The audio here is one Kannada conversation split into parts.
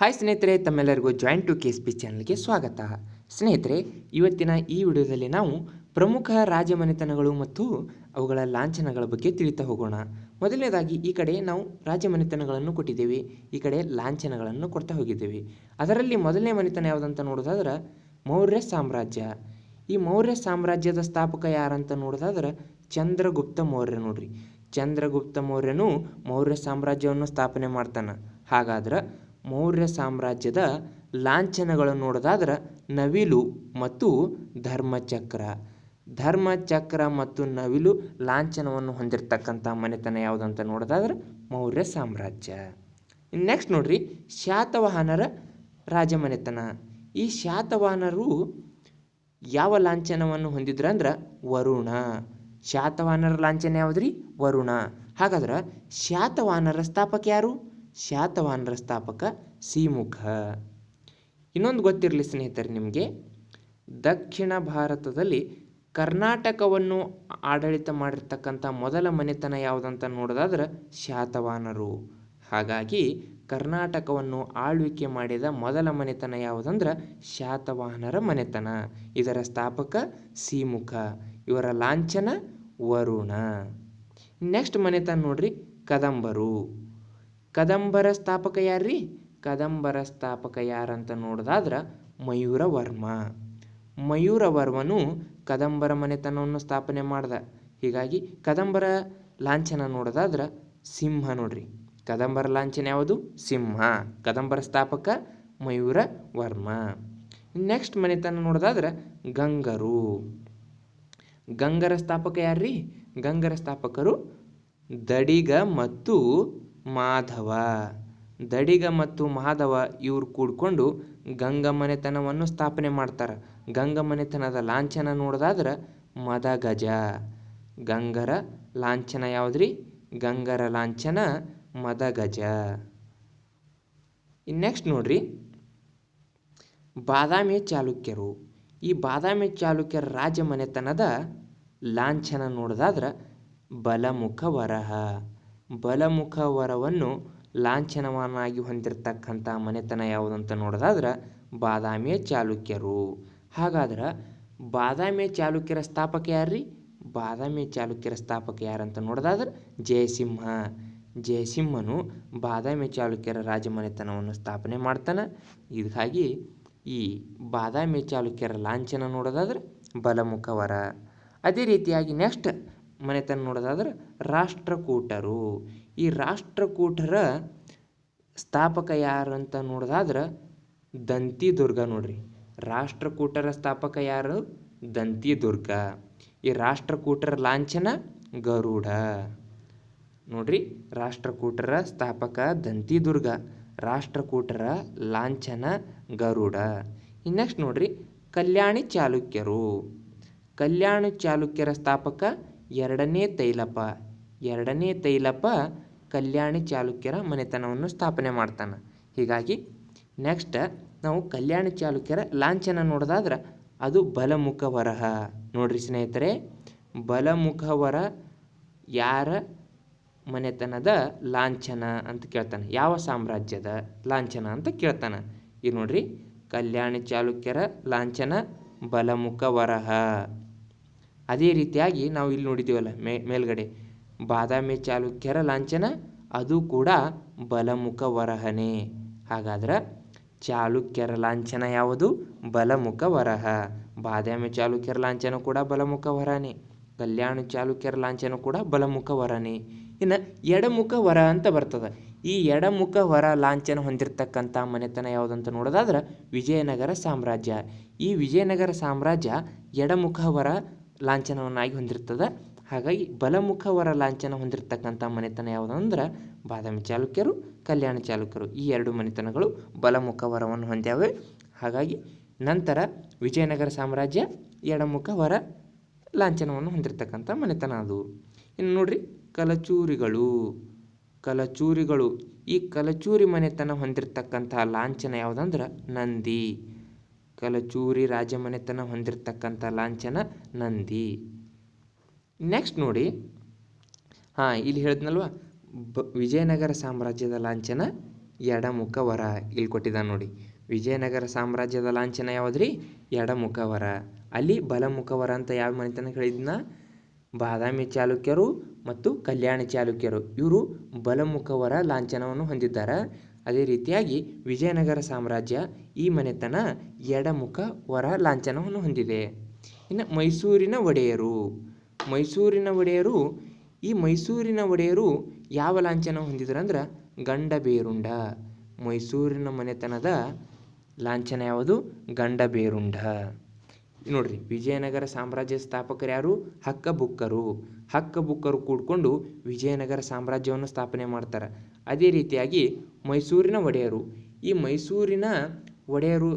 ಹಾಯ್ ಸ್ನೇಹಿತರೆ, ತಮ್ಮೆಲ್ಲರಿಗೂ join to K S P ಚಾನಲ್ಗೆ ಸ್ವಾಗತ. ಸ್ನೇಹಿತರೆ, ಇವತ್ತಿನ ಈ ವಿಡಿಯೋದಲ್ಲಿ ನಾವು ಪ್ರಮುಖ ರಾಜಮನೆತನಗಳು ಮತ್ತು ಅವುಗಳ ಲಾಂಛನಗಳ ಬಗ್ಗೆ ತಿಳಿತಾ ಹೋಗೋಣ. ಮೊದಲನೇದಾಗಿ, ಈ ಕಡೆ ನಾವು ರಾಜಮನೆತನಗಳನ್ನು ಕೊಟ್ಟಿದ್ದೇವೆ. ಈ ಕಡೆ ಲಾಂಛನಗಳನ್ನು ಕೊಡ್ತಾ ಹೋಗಿದ್ದೇವೆ. ಅದರಲ್ಲಿ ಮೊದಲನೇ ಮನೆತನ ಯಾವುದಂತ ನೋಡೋದಾದ್ರೆ, ಮೌರ್ಯ ಸಾಮ್ರಾಜ್ಯ. ಈ ಮೌರ್ಯ ಸಾಮ್ರಾಜ್ಯದ ಸ್ಥಾಪಕ ಯಾರಂತ ನೋಡೋದಾದ್ರೆ, ಚಂದ್ರಗುಪ್ತ ಮೌರ್ಯ ನೋಡ್ರಿ. ಚಂದ್ರಗುಪ್ತ ಮೌರ್ಯನು ಮೌರ್ಯ ಸಾಮ್ರಾಜ್ಯವನ್ನು ಸ್ಥಾಪನೆ ಮಾಡ್ತಾನೆ. ಹಾಗಾದ್ರೆ ಮೌರ್ಯ ಸಾಮ್ರಾಜ್ಯದ ಲಾಂಛನಗಳನ್ನು ನೋಡೋದಾದ್ರೆ ನವಿಲು ಮತ್ತು ಧರ್ಮಚಕ್ರ. ಧರ್ಮಚಕ್ರ ಮತ್ತು ನವಿಲು ಲಾಂಛನವನ್ನು ಹೊಂದಿರತಕ್ಕಂಥ ಮನೆತನ ಯಾವುದಂತ ನೋಡೋದಾದ್ರೆ ಮೌರ್ಯ ಸಾಮ್ರಾಜ್ಯ. ನೆಕ್ಸ್ಟ್ ನೋಡ್ರಿ ಶಾತವಾಹನರ ರಾಜಮನೆತನ ಈ ಶಾತವಾಹನರು ಯಾವ ಲಾಂಛನವನ್ನು ಹೊಂದಿದ್ರ ಅಂದ್ರೆ ವರುಣ. ಶಾತವಾಹನರ ಲಾಂಛನ ಯಾವುದ್ರಿ? ವರುಣ. ಹಾಗಾದ್ರೆ ಶಾತವಾಹನರ ಸ್ಥಾಪಕ ಯಾರು? ಶಾತವಾಹನರ ಸ್ಥಾಪಕ ಸಿಮುಖ. ಇನ್ನೊಂದು ಗೊತ್ತಿರಲಿ ಸ್ನೇಹಿತರೆ ನಿಮಗೆ, ದಕ್ಷಿಣ ಭಾರತದಲ್ಲಿ ಕರ್ನಾಟಕವನ್ನು ಆಡಳಿತ ಮಾಡಿರ್ತಕ್ಕಂಥ ಮೊದಲ ಮನೆತನ ಯಾವುದಂತ ನೋಡೋದಾದ್ರೆ ಶಾತವಾಹನರು ಹಾಗಾಗಿ ಕರ್ನಾಟಕವನ್ನು ಆಳ್ವಿಕೆ ಮಾಡಿದ ಮೊದಲ ಮನೆತನ ಯಾವುದಂದ್ರೆ ಶಾತವಾಹನರ ಮನೆತನ. ಇದರ ಸ್ಥಾಪಕ ಸಿಮುಖ, ಇವರ ಲಾಂಛನ ವರುಣ. ನೆಕ್ಸ್ಟ್ ಮನೆತನ ನೋಡ್ರಿ ಕದಂಬರು. ಕದಂಬರ ಸ್ಥಾಪಕ ಯಾರ್ರಿ? ಕದಂಬರ ಸ್ಥಾಪಕ ಯಾರಂತ ನೋಡೋದಾದ್ರೆ ಮಯೂರವರ್ಮ. ಮಯೂರವರ್ಮನು ಕದಂಬರ ಮನೆತನವನ್ನು ಸ್ಥಾಪನೆ ಮಾಡ್ದ. ಹೀಗಾಗಿ ಕದಂಬರ ಲಾಂಛನ ನೋಡೋದಾದ್ರೆ ಸಿಂಹ ನೋಡ್ರಿ. ಕದಂಬರ ಲಾಂಛನ ಯಾವುದು? ಸಿಂಹ. ಕದಂಬರ ಸ್ಥಾಪಕ ಮಯೂರ ವರ್ಮ ನೆಕ್ಸ್ಟ್ ಮನೆತನ ನೋಡೋದಾದ್ರೆ ಗಂಗರು. ಗಂಗರ ಸ್ಥಾಪಕ ಯಾರ್ರಿ? ಗಂಗರ ಸ್ಥಾಪಕರು ದಡಿಗ ಮತ್ತು ಮಾಧವ. ದಡಿಗ ಮತ್ತು ಮಾಧವ ಇವ್ರು ಕೂಡ್ಕೊಂಡು ಗಂಗ ಮನೆತನವನ್ನು ಸ್ಥಾಪನೆ ಮಾಡ್ತಾರೆ. ಗಂಗ ಮನೆತನದ ಲಾಂಛನ ನೋಡೋದಾದ್ರೆ ಮದಗಜ. ಗಂಗರ ಲಾಂಛನ ಯಾವುದ್ರಿ? ಗಂಗರ ಲಾಂಛನ ಮದಗಜ. ನೆಕ್ಸ್ಟ್ ನೋಡ್ರಿ. ಬಾದಾಮಿ ಚಾಲುಕ್ಯರು. ಈ ಬಾದಾಮಿ ಚಾಲುಕ್ಯರ ರಾಜ ಮನೆತನದ ಲಾಂಛನ ನೋಡೋದಾದ್ರೆ ಬಲಮುಖ ವರಹ. ಬಲಮುಖ ವರವನ್ನು ಲಾಂಛನವನ್ನಾಗಿ ಹೊಂದಿರತಕ್ಕಂಥ ಮನೆತನ ಯಾವುದಂತ ನೋಡೋದಾದ್ರೆ ಬಾದಾಮಿಯ ಚಾಲುಕ್ಯರು. ಹಾಗಾದ್ರೆ ಬಾದಾಮಿಯ ಚಾಲುಕ್ಯರ ಸ್ಥಾಪಕ ಯಾರ್ರಿ? ಬಾದಾಮಿ ಚಾಲುಕ್ಯರ ಸ್ಥಾಪಕ ಯಾರಂತ ನೋಡೋದಾದ್ರೆ ಜಯಸಿಂಹ. ಜಯಸಿಂಹನು ಬಾದಾಮಿ ಚಾಲುಕ್ಯರ ರಾಜಮನೆತನವನ್ನು ಸ್ಥಾಪನೆ ಮಾಡ್ತಾನೆ. ಇದಕ್ಕಾಗಿ ಈ ಬಾದಾಮಿ ಚಾಲುಕ್ಯರ ಲಾಂಛನ ನೋಡೋದಾದ್ರೆ ಬಲಮುಖವರ. ಅದೇ ರೀತಿಯಾಗಿ ನೆಕ್ಸ್ಟ್ ಮನೆತನ ನೋಡೋದಾದ್ರೆ ರಾಷ್ಟ್ರಕೂಟರು. ಈ ರಾಷ್ಟ್ರಕೂಟರ ಸ್ಥಾಪಕ ಯಾರು ಅಂತ ನೋಡೋದಾದ್ರೆ ದಂತಿ ದುರ್ಗ ನೋಡ್ರಿ. ರಾಷ್ಟ್ರಕೂಟರ ಸ್ಥಾಪಕ ಯಾರು? ದಂತಿ ದುರ್ಗ ಈ ರಾಷ್ಟ್ರಕೂಟರ ಲಾಂಛನ ಗರುಡ. ನೋಡ್ರಿ, ರಾಷ್ಟ್ರಕೂಟರ ಸ್ಥಾಪಕ ದಂತಿ ದುರ್ಗ ರಾಷ್ಟ್ರಕೂಟರ ಲಾಂಛನ ಗರುಡ. ಇನ್ನು ನೆಕ್ಸ್ಟ್ ನೋಡ್ರಿ, ಕಲ್ಯಾಣಿ ಚಾಲುಕ್ಯರು. ಕಲ್ಯಾಣ ಚಾಲುಕ್ಯರ ಸ್ಥಾಪಕ ಎರಡನೇ ತೈಲಪ ಎರಡನೇ ತೈಲಪ ಕಲ್ಯಾಣಿ ಚಾಲುಕ್ಯರ ಮನೆತನವನ್ನು ಸ್ಥಾಪನೆ ಮಾಡ್ತಾನೆ. ಹೀಗಾಗಿ ನೆಕ್ಸ್ಟ್ ನಾವು ಕಲ್ಯಾಣ ಚಾಲುಕ್ಯರ ಲಾಂಛನ ನೋಡೋದಾದ್ರೆ ಅದು ಬಲಮುಖ ವರಹ ನೋಡ್ರಿ ಸ್ನೇಹಿತರೆ, ಬಲಮುಖವರ ಯಾರ ಮನೆತನದ ಲಾಂಛನ ಅಂತ ಕೇಳ್ತಾನೆ. ಯಾವ ಸಾಮ್ರಾಜ್ಯದ ಲಾಂಛನ ಅಂತ ಕೇಳ್ತಾನೆ. ಇದು ನೋಡ್ರಿ, ಕಲ್ಯಾಣ ಚಾಲುಕ್ಯರ ಲಾಂಛನ ಬಲಮುಖ ವರಹ ಅದೇ ರೀತಿಯಾಗಿ ನಾವು ಇಲ್ಲಿ ನೋಡಿದ್ದೀವಲ್ಲ ಮೇಲ್ಗಡೆ. ಬಾದಾಮಿ ಚಾಲುಕ್ಯರ ಲಾಂಛನ, ಅದು ಕೂಡ ಬಲಮುಖ ವರಹನೇ. ಹಾಗಾದ್ರೆ ಚಾಲುಕ್ಯರ ಲಾಂಛನ ಯಾವುದು? ಬಲಮುಖ ವರಹ. ಬಾದಾಮಿ ಚಾಲುಕ್ಯರ ಲಾಂಛನ ಕೂಡ ಬಲಮುಖ ವರನೇ ಕಲ್ಯಾಣ ಚಾಲುಕ್ಯರ ಲಾಂಛನ ಕೂಡ ಬಲಮುಖ ವರನೇ ಇನ್ನು ಎಡಮುಖ ವರ ಅಂತ ಬರ್ತದೆ. ಈ ಎಡಮುಖ ವರ ಲಾಂಛನ ಹೊಂದಿರತಕ್ಕಂಥ ಮನೆತನ ಯಾವುದಂತ ನೋಡೋದಾದ್ರೆ ವಿಜಯನಗರ ಸಾಮ್ರಾಜ್ಯ. ಈ ವಿಜಯನಗರ ಸಾಮ್ರಾಜ್ಯ ಎಡಮುಖ ವರ ಲಾಂಛನವನ್ನಾಗಿ ಹೊಂದಿರ್ತದೆ. ಹಾಗಾಗಿ ಬಲಮುಖವರ ಲಾಂಛನ ಹೊಂದಿರತಕ್ಕಂಥ ಮನೆತನ ಯಾವುದಂದ್ರೆ ಬಾದಾಮಿ ಚಾಲುಕ್ಯರು, ಕಲ್ಯಾಣ ಚಾಲುಕ್ಯರು. ಈ ಎರಡು ಮನೆತನಗಳು ಬಲಮುಖವರವನ್ನು ಹೊಂದ್ಯಾವೆ. ಹಾಗಾಗಿ ನಂತರ ವಿಜಯನಗರ ಸಾಮ್ರಾಜ್ಯ ಎಡಮುಖವರ ಲಾಂಛನವನ್ನು ಹೊಂದಿರತಕ್ಕಂಥ ಮನೆತನ ಅದು. ಇನ್ನು ನೋಡ್ರಿ, ಕಲಚೂರಿಗಳು. ಕಲಚೂರಿಗಳು. ಈ ಕಲಚೂರಿ ಮನೆತನ ಹೊಂದಿರತಕ್ಕಂಥ ಲಾಂಛನ ಯಾವುದಂದ್ರೆ ನಂದಿ. ಕಲಚೂರಿ ರಾಜಮನೆತನ ಹೊಂದಿರತಕ್ಕಂಥ ಲಾಂಛನ ನಂದಿ. ನೆಕ್ಸ್ಟ್ ನೋಡಿ, ಹಾಂ, ಇಲ್ಲಿ ಹೇಳಿದ್ನಲ್ವ? ಬ, ವಿಜಯನಗರ ಸಾಮ್ರಾಜ್ಯದ ಲಾಂಛನ ಎಡಮುಖವರ. ಇಲ್ಲಿ ಕೊಟ್ಟಿದ್ದಾನೆ ನೋಡಿ, ವಿಜಯನಗರ ಸಾಮ್ರಾಜ್ಯದ ಲಾಂಛನ ಯಾವುದ್ರಿ? ಎಡಮುಖವರ. ಅಲ್ಲಿ ಬಲಮುಖವರ ಅಂತ ಯಾವ ಮನೆತನ ಹೇಳಿದ್ನ? ಬಾದಾಮಿ ಚಾಲುಕ್ಯರು ಮತ್ತು ಕಲ್ಯಾಣಿ ಚಾಲುಕ್ಯರು. ಇವರು ಬಲಮುಖವರ ಲಾಂಛನವನ್ನು ಹೊಂದಿದ್ದಾರೆ. ಅದೇ ರೀತಿಯಾಗಿ ವಿಜಯನಗರ ಸಾಮ್ರಾಜ್ಯ ಈ ಮನೆತನ ಎಡಮುಖ ವರ ಲಾಂಛನವನ್ನು ಹೊಂದಿದೆ. ಇನ್ನು ಮೈಸೂರಿನ ಒಡೆಯರು. ಮೈಸೂರಿನ ಒಡೆಯರು, ಈ ಮೈಸೂರಿನ ಒಡೆಯರು ಯಾವ ಲಾಂಛನ ಹೊಂದಿದ್ರು ಅಂದ್ರೆ ಗಂಡಬೇರುಂಡ. ಮೈಸೂರಿನ ಮನೆತನದ ಲಾಂಛನ ಯಾವುದು? ಗಂಡ ಬೇರುಂಡ ನೋಡ್ರಿ, ವಿಜಯನಗರ ಸಾಮ್ರಾಜ್ಯ ಸ್ಥಾಪಕರು ಯಾರು? ಹಕ್ಕ ಬುಕ್ಕರು ಹಕ್ಕ ಬುಕ್ಕರು ಕೂಡ್ಕೊಂಡು ವಿಜಯನಗರ ಸಾಮ್ರಾಜ್ಯವನ್ನು ಸ್ಥಾಪನೆ ಮಾಡ್ತಾರೆ. ಅದೇ ರೀತಿಯಾಗಿ ಮೈಸೂರಿನ ಒಡೆಯರು. ಈ ಮೈಸೂರಿನ ಒಡೆಯರು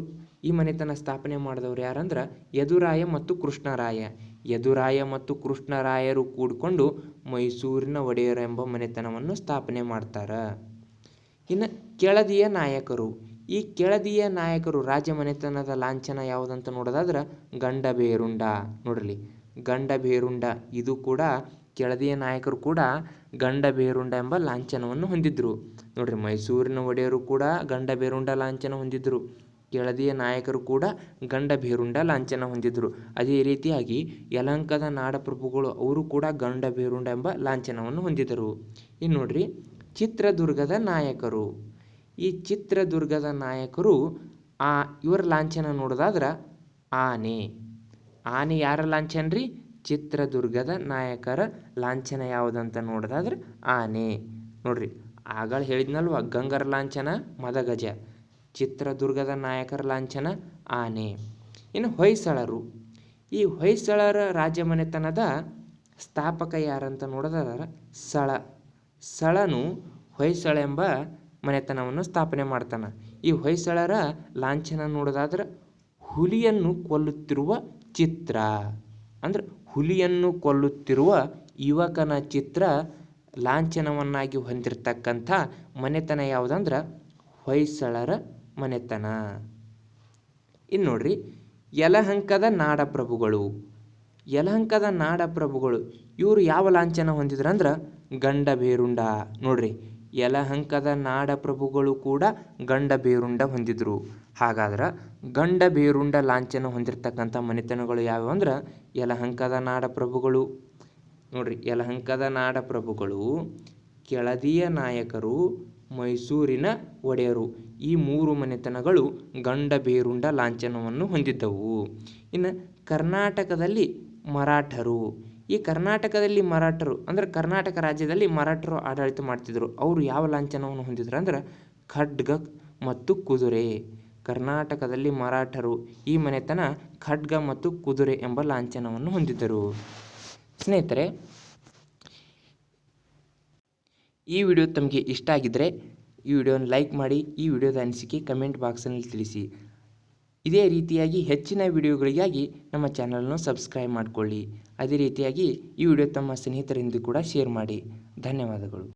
ಈ ಮನೆತನ ಸ್ಥಾಪನೆ ಮಾಡಿದವರು ಯಾರಂದ್ರೆ ಯದುರಾಯ ಮತ್ತು ಕೃಷ್ಣರಾಯ. ಯದುರಾಯ ಮತ್ತು ಕೃಷ್ಣರಾಯರು ಕೂಡಿಕೊಂಡು ಮೈಸೂರಿನ ಒಡೆಯರು ಎಂಬ ಮನೆತನವನ್ನು ಸ್ಥಾಪನೆ ಮಾಡ್ತಾರೆ. ಇನ್ನು ಕೆಳದಿಯ ನಾಯಕರು. ಈ ಕೆಳದಿಯ ನಾಯಕರು ರಾಜ ಮನೆತನದ ಲಾಂಛನ ಯಾವುದಂತ ನೋಡೋದಾದ್ರೆ ಗಂಡಬೇರುಂಡ ನೋಡ್ರಿ ಗಂಡಬೇರುಂಡ ಇದು ಕೂಡ ಕೆಳದಿಯ ನಾಯಕರು ಕೂಡ ಗಂಡ ಬೇರುಂಡ ಎಂಬ ಲಾಂಛನವನ್ನು ಹೊಂದಿದ್ದರು ನೋಡ್ರಿ, ಮೈಸೂರಿನ ಒಡೆಯರು ಕೂಡ ಗಂಡ ಬೇರುಂಡ ಲಾಂಛನ ಹೊಂದಿದ್ದರು ಕೆಳದಿಯ ನಾಯಕರು ಕೂಡ ಗಂಡ ಬೇರುಂಡ ಲಾಂಛನ ಹೊಂದಿದ್ದರು ಅದೇ ರೀತಿಯಾಗಿ ಯಲಂಕದ ನಾಡಪ್ರಭುಗಳು ಅವರು ಕೂಡ ಗಂಡ ಬೇರುಂಡ ಎಂಬ ಲಾಂಛನವನ್ನು ಹೊಂದಿದರು. ಇನ್ನು ನೋಡ್ರಿ, ಚಿತ್ರದುರ್ಗದ ನಾಯಕರು. ಈ ಚಿತ್ರದುರ್ಗದ ನಾಯಕರು ಆ ಇವರ ಲಾಂಛನ ನೋಡೋದಾದ್ರೆ ಆನೆ. ಆನೆ ಯಾರ ಲಾಂಛನ ರೀ ಚಿತ್ರದುರ್ಗದ ನಾಯಕರ ಲಾಂಛನ ಯಾವುದಂತ ನೋಡೋದಾದ್ರೆ ಆನೆ. ನೋಡ್ರಿ, ಆಗಳು ಹೇಳಿದ್ನಲ್ವ, ಗಂಗರ ಲಾಂಛನ, ಮದಗಜ. ಚಿತ್ರದುರ್ಗದ ನಾಯಕರ ಲಾಂಛನ, ಆನೆ. ಇನ್ನು ಹೊಯ್ಸಳರು. ಈ ಹೊಯ್ಸಳರ ರಾಜಮನೆತನದ ಸ್ಥಾಪಕ ಯಾರಂತ ನೋಡೋದಾದ್ರೆ ಸಳ. ಸಳನು ಹೊಯ್ಸಳ ಎಂಬ ಮನೆತನವನ್ನು ಸ್ಥಾಪನೆ ಮಾಡ್ತಾನೆ. ಈ ಹೊಯ್ಸಳರ ಲಾಂಛನ ನೋಡೋದಾದ್ರೆ ಹುಲಿಯನ್ನು ಕೊಲ್ಲುತ್ತಿರುವ ಚಿತ್ರ. ಅಂದ್ರೆ ಹುಲಿಯನ್ನು ಕೊಲ್ಲುತ್ತಿರುವ ಯುವಕನ ಚಿತ್ರ ಲಾಂಛನವನ್ನಾಗಿ ಹೊಂದಿರತಕ್ಕಂಥ ಮನೆತನ ಯಾವುದಂದ್ರೆ ಹೊಯ್ಸಳರ ಮನೆತನ. ಇನ್ನು ನೋಡ್ರಿ, ಯಲಹಂಕದ ನಾಡಪ್ರಭುಗಳು. ಯಲಹಂಕದ ನಾಡಪ್ರಭುಗಳು, ಇವರು ಯಾವ ಲಾಂಛನ ಹೊಂದಿದ್ರು ಅಂದ್ರೆ ಗಂಡಬೇರುಂಡ. ನೋಡ್ರಿ, ಯಲಹಂಕದ ನಾಡಪ್ರಭುಗಳು ಕೂಡ ಗಂಡ ಬೇರುಂಡ ಹೊಂದಿದ್ರು. ಹಾಗಾದ್ರೆ ಗಂಡ ಬೇರುಂಡ ಲಾಂಛನ ಹೊಂದಿರತಕ್ಕಂಥ ಮನೆತನಗಳು ಯಾವ್ಯಾವು ಅಂದ್ರೆ ಯಲಹಂಕದ ನಾಡಪ್ರಭುಗಳು. ನೋಡ್ರಿ, ಯಲಹಂಕದ ನಾಡಪ್ರಭುಗಳು ಕೆಳದಿಯ ನಾಯಕರು, ಮೈಸೂರಿನ ಒಡೆಯರು. ಈ ಮೂರು ಮನೆತನಗಳು ಗಂಡ ಬೇರುಂಡ ಲಾಂಛನವನ್ನು ಹೊಂದಿದ್ದವು. ಇನ್ನು ಕರ್ನಾಟಕದಲ್ಲಿ ಮರಾಠರು. ಈ ಕರ್ನಾಟಕದಲ್ಲಿ ಮರಾಠರು ಅಂದ್ರೆ ಕರ್ನಾಟಕ ರಾಜ್ಯದಲ್ಲಿ ಮರಾಠರು ಆಡಳಿತ ಮಾಡ್ತಿದ್ದರು ಅವರು ಯಾವ ಲಾಂಛನವನ್ನು ಹೊಂದಿದ್ರು ಅಂದ್ರೆ ಖಡ್ಗ ಮತ್ತು ಕುದುರೆ. ಕರ್ನಾಟಕದಲ್ಲಿ ಮರಾಠರು ಈ ಮನೆತನ ಖಡ್ಗ ಮತ್ತು ಕುದುರೆ ಎಂಬ ಲಾಂಛನವನ್ನು ಹೊಂದಿದ್ದರು. ಸ್ನೇಹಿತರೆ, ಈ ವಿಡಿಯೋ ತಮಗೆ ಇಷ್ಟ ಆಗಿದ್ದರೆ ಈ ವಿಡಿಯೋನ ಲೈಕ್ ಮಾಡಿ, ಈ ವಿಡಿಯೋದ ಅನಿಸಿಕೆ ಕಮೆಂಟ್ ಬಾಕ್ಸ್ನಲ್ಲಿ ತಿಳಿಸಿ. ಇದೇ ರೀತಿಯಾಗಿ ಹೆಚ್ಚಿನ ವಿಡಿಯೋಗಳಿಗಾಗಿ ನಮ್ಮ ಚಾನಲನ್ನು ಸಬ್ಸ್ಕ್ರೈಬ್ ಮಾಡಿಕೊಳ್ಳಿ. ಅದೇ ರೀತಿಯಾಗಿ ಈ ವಿಡಿಯೋ ತಮ್ಮ ಸ್ನೇಹಿತರಿಂದ ಕೂಡ ಶೇರ್ ಮಾಡಿ. ಧನ್ಯವಾದಗಳು.